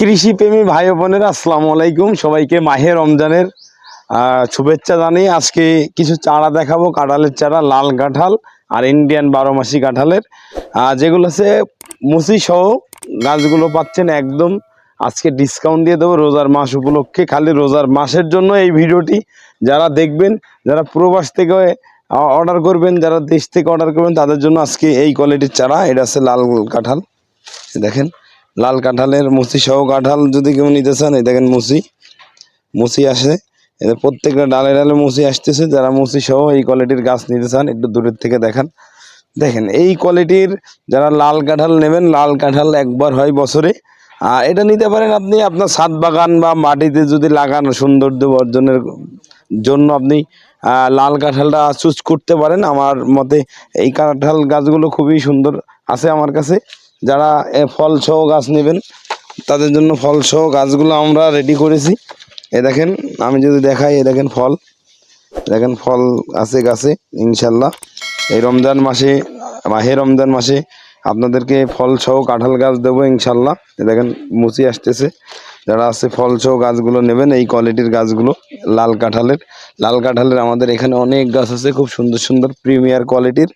কৃষিপ্রেমী ভাই বোনের, আসসালামু আলাইকুম। সবাইকে মাহে রমজানের শুভেচ্ছা জানিয়ে আজকে কিছু চারা দেখাবো, কাঁঠালের চারা, লাল কাঁঠাল আর ইন্ডিয়ান বারো মাসি কাঁঠালের। যেগুলো আছে, মুসি সহ গাছগুলো পাচ্ছেন একদম। আজকে ডিসকাউন্ট দিয়ে দেবো রোজার মাস উপলক্ষে, খালি রোজার মাসের জন্য এই ভিডিওটি। যারা দেখবেন, যারা প্রবাস থেকে অর্ডার করবেন, যারা দেশ থেকে অর্ডার করবেন, তাদের জন্য আজকে এই কোয়ালিটির চারা, এটা আছে লাল কাঁঠাল। দেখেন লাল কাঁঠালের মুসি সহ কাঁঠাল যদি কেউ নিতে চান, এই দেখেন মুসি। মুসি আসে। এদের প্রত্যেকটা ডালে ডালে মুসি আসতেছে। যারা মুসি সহ এই কোয়ালিটির গাছ নিতে চান, একটু দূরের থেকে দেখান। দেখেন, এই কোয়ালিটির যারা লাল কাঁঠাল নেবেন, লাল কাঁঠাল একবার হয় বছরে। আর এটা নিতে পারেন আপনি আপনার ছাদ বাগান বা মাটিতে যদি লাগান, সৌন্দর্য অর্জনের জন্য আপনি লাল কাঁঠালটা চুজ করতে পারেন। আমার মতে এই কাঁঠাল গাছগুলো খুবই সুন্দর আছে আমার কাছে। যারা ফল সহ গাছ নেবেন, তাদের জন্য ফল সহ গাছগুলো আমরা রেডি করেছি। এ দেখেন, আমি যদি দেখাই, এ দেখেন ফল। দেখেন ফল আছে গাছে ইনশাল্লাহ এই রমজান মাসে মাহে রমজান মাসে আপনাদেরকে ফল সহ কাঁঠাল গাছ দেবো ইনশাল্লাহ এ দেখেন, মুচি আসতেছে। যারা আছে, ফল সহ গাছগুলো নেবেন, এই কোয়ালিটির গাছগুলো, লাল কাঁঠালের। লাল কাঁঠালের আমাদের এখানে অনেক গাছ আছে, খুব সুন্দর সুন্দর প্রিমিয়ার কোয়ালিটির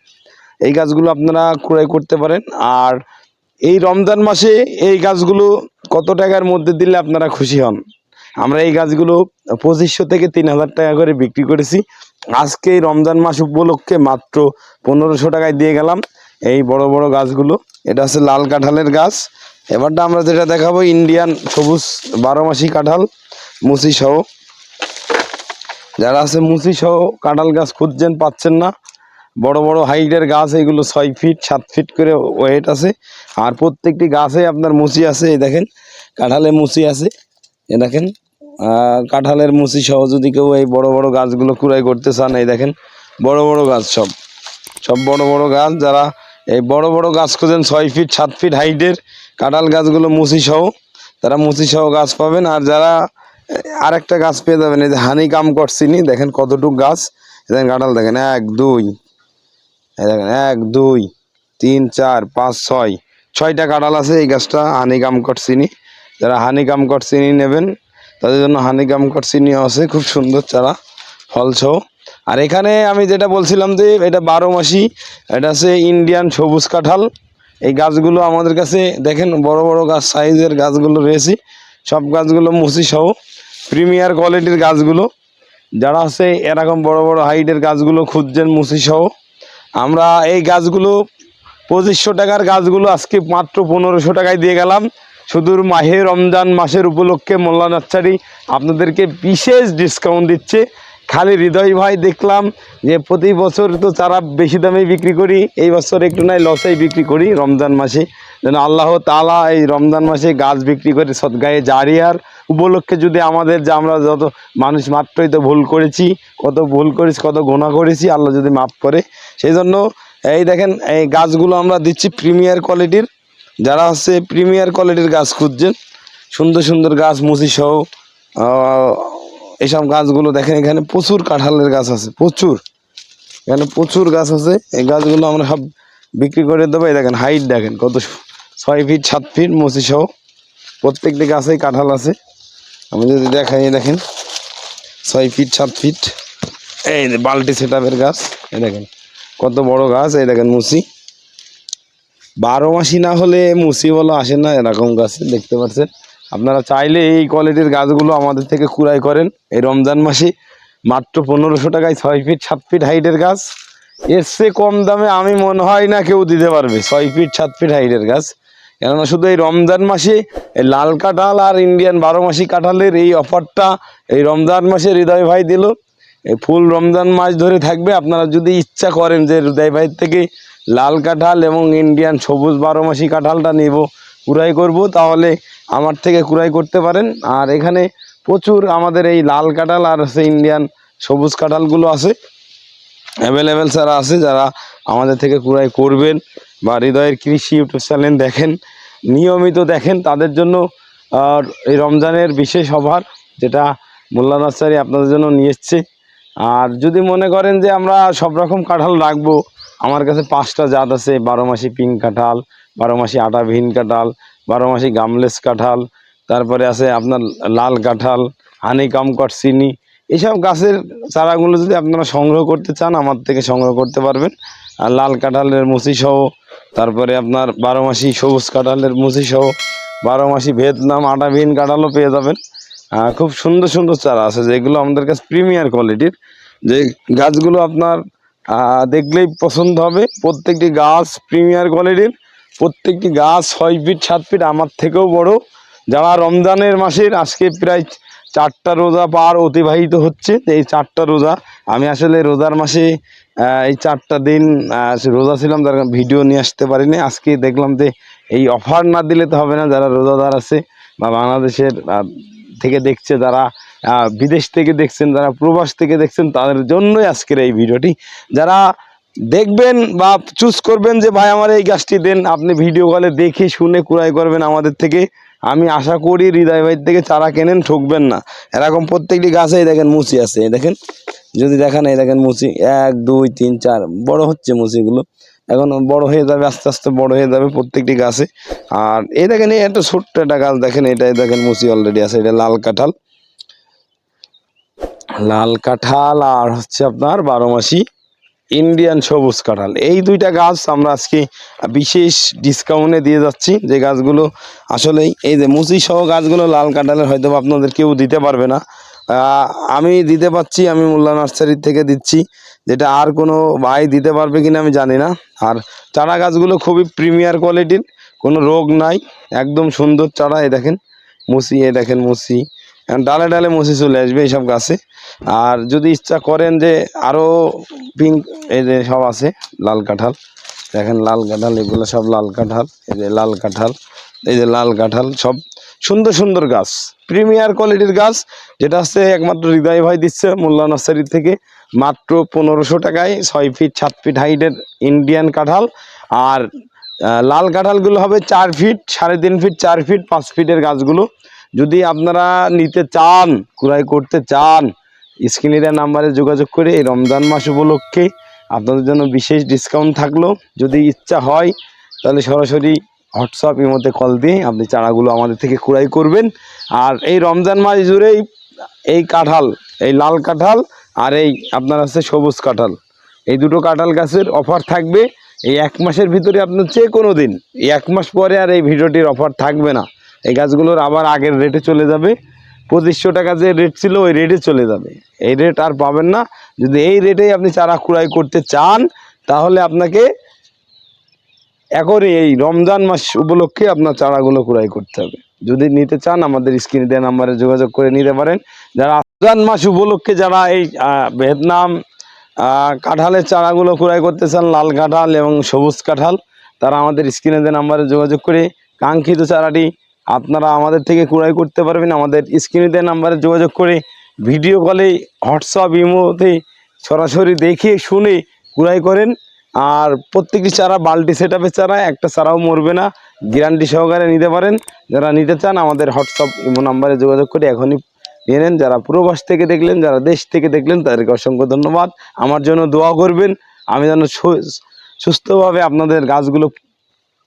এই গাছগুলো আপনারা ক্রয় করতে পারেন। আর এই রমজান মাসে এই গাছগুলো কত টাকার মধ্যে দিলে আপনারা খুশি হন? আমরা এই গাছগুলো পঁচিশশো থেকে তিন হাজার টাকা করে বিক্রি করেছি। আজকে এই রমজান মাস উপলক্ষে মাত্র পনেরোশো টাকায় দিয়ে গেলাম এই বড় বড় গাছগুলো। এটা হচ্ছে লাল কাঁঠালের গাছ। এবারটা আমরা যেটা দেখাবো, ইন্ডিয়ান সবুজ বারো মাসি কাঁঠাল, মুসি সহ। যারা আছে মুসি সহ কাঁঠাল গাছ খুঁজছেন, পাচ্ছেন না। বড় বড় হাইটের গাছ, এগুলো ছয় ফিট সাত ফিট করে ওয়েট আছে। আর প্রত্যেকটি গাছে আপনার মুচি আছে, এই দেখেন কাঁঠালে মুচি আছে এ দেখেন। কাঁঠালের মুচি সহ যদি কেউ এই বড় বড় গাছগুলো কুড়াই করতে চান, এই দেখেন, বড় বড় গাছ সব। সব বড় বড় গাছ, যারা এই বড় বড় গাছ খোঁজেন, ছয় ফিট সাত ফিট হাইটের কাঁঠাল গাছগুলো মুচি সহ, তারা মুচি সহ গাছ পাবেন। আর যারা আর একটা গাছ পেয়ে যাবেন, এই যে হানি কাম করছিনি দেখেন কতটুক গাছ। দেখেন কাঁঠাল, দেখেন, এক, দুই এক, দুই, তিন, চার, পাঁচ, ছয়। ছয়টা কাঁঠাল আছে এই গাছটা হানিকাম চিনি যারা হানিকাম চিনি নেবেন, তাদের জন্য হানিকাম চিনি আছে, খুব সুন্দর চারা, ফলসহ। আর এখানে আমি যেটা বলছিলাম যে, এটা বারো মাসি, এটা আছে ইন্ডিয়ান সবুজ কাঁঠাল। এই গাছগুলো আমাদের কাছে, দেখেন, বড় বড় গাছ, সাইজের গাছগুলো রয়েছে। সব গাছগুলো মুসি সহ, প্রিমিয়ার কোয়ালিটির গাছগুলো। যারা আছে, এরকম বড় বড় হাইটের গাছগুলো খুঁজছেন মুসি সহ। আমরা এই গাছগুলো পঁচিশশো টাকার গাছগুলো আজকে মাত্র পনেরোশো টাকায় দিয়ে গেলাম। শুধু মাহে রমজান মাসের উপলক্ষে মোল্লা নার্সারি আপনাদেরকে বিশেষ ডিসকাউন্ট দিচ্ছে। খালি হৃদয় ভাই দেখলাম যে প্রতি বছর তো চারা বেশি দামে বিক্রি করি। এই বছর একটু নাই, লসেই বিক্রি করি রমজান মাসে। যেন আল্লাহ তালা এই রমজান মাসে গাছ বিক্রি করে সদগায়ে জারিয়ার উপলক্ষে যদি আমাদের যে আমরা যত মানুষ মাত্রই তো ভুল করেছি, কত ভুল করেছি, কত গোনা করেছি, আল্লাহ যদি মাফ করে। সেই জন্য এই দেখেন, এই গাছগুলো আমরা দিচ্ছি প্রিমিয়ার কোয়ালিটির। যারা হচ্ছে প্রিমিয়ার কোয়ালিটির গাছ খুঁজছেন, সুন্দর সুন্দর গাছ মুচি সহ এইসব গাছগুলো দেখেন, এখানে প্রচুর কাঁঠালের গাছ আছে, প্রচুর। এখানে প্রচুর গাছ আছে, এই গাছগুলো আমরা সব বিক্রি করে দেবো। এই দেখেন হাইট দেখেন, কত ছয় ফিট সাত ফিট মুচি সহ প্রত্যেকটি গাছেই কাঁঠাল আছে। আমি যদি দেখাই দেখেন, ছয় ফিট সাত ফিট এই যে বালতি সেট গাছ, এই দেখেন, কত বড় গাছ, এই দেখেন মুসি। বারো মাসি না হলে মুসি বলো আসে না, এরকম গাছ, দেখতে পাচ্ছেন? আপনারা চাইলে এই কোয়ালিটির গাছগুলো আমাদের থেকে কুড়াই করেন। এই রমজান মাসে মাত্র পনেরোশো টাকায় ছয় ফিট সাত ফিট হাইটের গাছ। এর চেয়ে কম দামে আমি মনে হয় না কেউ দিতে পারবে ছয় ফিট সাত ফিট হাইটের গাছ। কেননা শুধু এই রমজান মাসে এই লাল কাঁঠাল আর ইন্ডিয়ান বারো মাসি কাঁঠালের এই অফারটা এই রমজান মাসে হৃদয় ভাই দিল। ফুল রমজান মাস ধরে থাকবে। আপনারা যদি ইচ্ছা করেন যে হৃদয় ভাইয়ের থেকে লাল কাঁঠাল এবং ইন্ডিয়ান সবুজ বারো মাসি কাঁঠালটা নিব কুড়াই করব, তাহলে আমার থেকে কুড়াই করতে পারেন। আর এখানে প্রচুর আমাদের এই লাল কাঁঠাল আর হচ্ছে ইন্ডিয়ান সবুজ কাঁঠালগুলো আছে। অ্যাভেলেবেল যারা আছে, যারা আমাদের থেকে কুড়াই করবেন বা হৃদয়ের কৃষি ইউটিউব চ্যানেল দেখেন, নিয়মিত দেখেন, তাদের জন্য, আর এই রমজানের বিশেষ অফার, যেটা মোল্লা নার্সারি আপনাদের জন্য নিয়ে এসছে। আর যদি মনে করেন যে আমরা সব রকম কাঁঠাল রাখব, আমার কাছে পাঁচটা জাত আছে, বারো মাসি পিঙ্ক কাঁঠাল বারো মাসি আটা ভিন কাঁঠাল, বারো মাসি গামলেস কাঁঠাল, তারপরে আছে আপনার লাল কাঁঠাল, হানিকাম চিনি এইসব গাছের চারাগুলো যদি আপনারা সংগ্রহ করতে চান, আমার থেকে সংগ্রহ করতে পারবেন। আর লাল কাঁঠালের মুচি সহ, তারপরে আপনার বারো মাসি সবুজ কাঁঠালের মুচি সহ, বারো মাসি ভিয়েতনাম আটা বিন কাঁঠালও পেয়ে যাবেন। খুব সুন্দর সুন্দর চারা আছে, যেগুলো আমাদের কাছে প্রিমিয়ার কোয়ালিটির। যে গাছগুলো আপনার দেখলেই পছন্দ হবে। প্রত্যেকটি গাছ প্রিমিয়ার কোয়ালিটির। প্রত্যেকটি গাছ ছয় ফিট, সাত ফিট, আমার থেকেও বড়। যারা রমজানের মাসের আজকে প্রায় চারটা রোজা পার অতিবাহিত হচ্ছে, এই চারটা রোজা, আমি আসলে রোজার মাসে এই চারটা দিন রোজা ছিলাম তার ভিডিও নিয়ে আসতে পারিনি, আজকে দেখলাম যে এই অফার না দিলে তো হবে না, যারা রোজাদার আছে বা বাংলাদেশের থেকে দেখছে, যারা বিদেশ থেকে দেখছেন, যারা প্রবাস থেকে দেখছেন, তাদের জন্যই আজকের এই ভিডিওটি। যারা দেখবেন বা চুজ করবেন যে, ভাই, আমার এই গাছটি দেন। আপনি ভিডিও কলে দেখে শুনে ক্রয় করবেন আমাদের থেকে। আমি আশা করি হৃদয় ভাই থেকে চারা কেনেন, ঠকবেন না। এরকম প্রত্যেকটি গাছেই দেখেন মুচি আছে দেখেন। যদি দেখেন, এই দেখেন মুচি। এক, দুই, তিন, চার, বড় হচ্ছে মুচিগুলো। এখন বড় হয়ে যাবে, আস্তে আস্তে বড় হয়ে যাবে প্রত্যেকটি গাছে। আর এই দেখেন, এই একটা ছোট্ট একটা গাছ দেখেন, এটাই দেখেন মুচি অলরেডি আছে, এটা লাল কাঁঠাল। লাল কাঁঠাল আর হচ্ছে আপনার বারো মাসি। ইন্ডিয়ান সবুজ কাঁঠাল। এই দুইটা গাছ আমরা আজকে বিশেষ ডিসকাউন্টে দিয়ে যাচ্ছি। যে গাছগুলো আসলেই এই যে মুচি সহ গাছগুলো লাল কাঁঠালের হয়তো আপনাদের কেউ দিতে পারবে না। আমি দিতে পারছি আমি মোল্লা নার্সারির থেকে দিচ্ছি। যেটা আর কোনো ভাই দিতে পারবে কিনা আমি জানি না। আর চারা গাছগুলো খুবই প্রিমিয়ার কোয়ালিটির কোনো রোগ নাই। একদম সুন্দর চারা, এই দেখেন। মুসি এই দেখেন মুসি ডালে ডালে মুসি চলে আসবে এইসব গাছে। আর যদি ইচ্ছা করেন যে আরও পিঙ্ক এই যে সব আছে, লাল কাঁঠাল। দেখেন লাল কাঁঠাল, এগুলো সব লাল কাঁঠাল, এই যে লাল কাঁঠাল, এই যে লাল কাঁঠাল, সব সুন্দর সুন্দর গাছ। প্রিমিয়ার কোয়ালিটির গাছ, যেটা হচ্ছে একমাত্র হৃদয় ভাই দিচ্ছে মোল্লা নার্সারি থেকে, মাত্র পনেরোশো টাকায় ছয় ফিট, সাত ফিট হাইটের ইন্ডিয়ান কাঁঠাল। আর লাল কাঁঠালগুলো হবে চার ফিট, সাড়ে তিন ফিট, চার ফিট, পাঁচ ফিটের গাছগুলো। যদি আপনারা নিতে চান, ক্রয় করতে চান স্ক্রিনের নাম্বারে যোগাযোগ করে এই রমজান মাস উপলক্ষে আপনাদের জন্য বিশেষ ডিসকাউন্ট থাকল। যদি ইচ্ছা হয়, তাহলে সরাসরি হোয়াটসঅ্যাপ মধ্যে কল দিয়ে আপনি চারাগুলো আমাদের থেকে ক্রয় করবেন। আর এই রমজান মাস জুড়েই এই কাঁঠাল, এই লাল কাঁঠাল আর এই আপনার আছে সবুজ কাঁঠাল। এই দুটো কাঁঠাল গাছের অফার থাকবে। এই এক মাসের ভিতরে আপনার যে কোনো দিন, এই এক মাস পরে আর এই ভিডিওটির অফার থাকবে না। এই গাছগুলোর আবার আগের রেটে চলে যাবে। পঁচিশশো টাকা যে রেট ছিল, ওই রেটে চলে যাবে। এই রেট আর পাবেন না। যদি এই রেটেই আপনি চারা ক্রয় করতে চান, তাহলে আপনাকে এখনই এই রমজান মাস উপলক্ষে আপনার চারাগুলো ক্রয় করতে হবে। যদি নিতে চান, আমাদের স্ক্রিনে দেওয়া নাম্বারে যোগাযোগ করে নিতে পারেন। যারা রমজান মাস উপলক্ষে যারা এই ভিয়েতনাম কাঁঠালের চারাগুলো ক্রয় করতে চান, লাল কাঁঠাল এবং সবুজ কাঁঠাল, তারা আমাদের স্ক্রিনে দেওয়া নাম্বারে যোগাযোগ করে কাঙ্ক্ষিত চারাটি আপনারা আমাদের থেকে ক্রয় করতে পারবেন। আমাদের স্ক্রিনে দেওয়া নাম্বারে যোগাযোগ করে ভিডিও কলে হোয়াটসঅ্যাপ ইমোতে সরাসরি দেখে, শুনে ক্রয় করেন। আর প্রত্যেকটি চারা বাল্টি সেট চারা, একটা চারাও মরবে না। গ্যারান্টি সহকারে নিতে পারেন। যারা নিতে চান, আমাদের হোয়াটসঅ্যাপ ইমো নাম্বারে যোগাযোগ করে এখনই নিয়ে নেন। যারা প্রবাস থেকে দেখলেন, যারা দেশ থেকে দেখলেন, তাদেরকে অসংখ্য ধন্যবাদ। আমার জন্য দোয়া করবেন। আমি যেন সুস্থভাবে আপনাদের গাছগুলো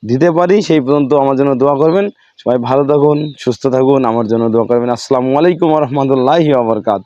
দিতে পারি, সেই পর্যন্ত আমার জন্য দোয়া করবেন। সবাই ভালো থাকুন, সুস্থ থাকুন, আমার জন্য দোয়া করবেন। আসসালামু আলাইকুম রহমতুল্লাহি আবরকাত